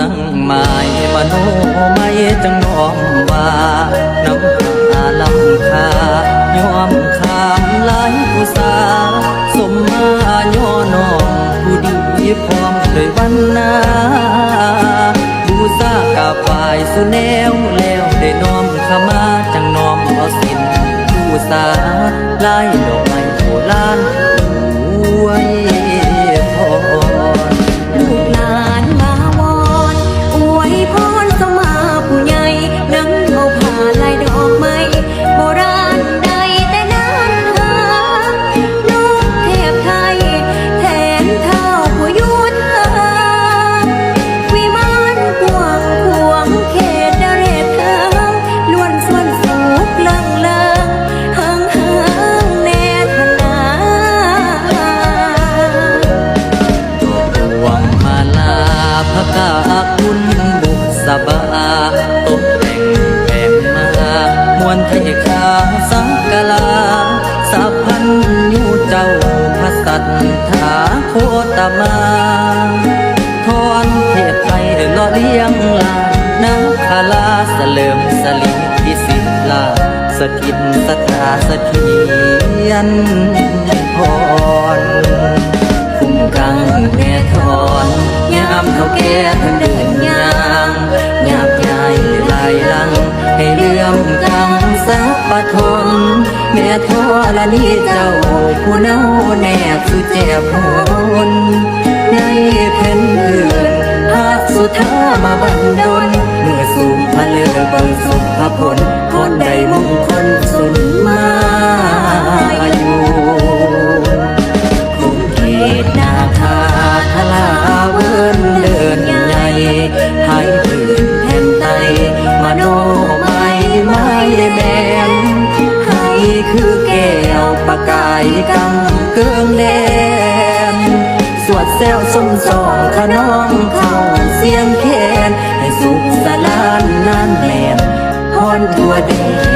ตั้งหมายมโนไม่จังน้อมว่าน้ำตาลำคายอมขามหลายผู้สาสมมาย่อน้อมผู้ดีพร้อมเลยวันนาบูซากาฝ่ายสุแนวแล้วได้น้อมข้ามาจังน้อมเอาสินผู้สาลายดอกไม้โบราณอวยามวลเทคาสังกลาสัพพันยุเจ้าพระสัทธาโคตมาทอนเทพไทยล่อเลี้ยงลานนังคาลาเสลิมสลิพิสิลาสถิตสถาสเถียนพรคุ้มกังแม่ทอนยามเท่าแก่ทั้งเดินยางยาบยายลายลังให้เลื่อมกัง ปทนแม่ทอละนี่เจ้าผู้เนาแนบสุเจ็บหนในแผ่นอื่นหากสุธามาบันดลเมื่อสูงพะเลือเบิงสุขผลคนใวปากายกำเกืองแดนสวดแซวสมสองขนองเข้าเสียงแคนให้สุขสลานนานแมพรทั่วแดน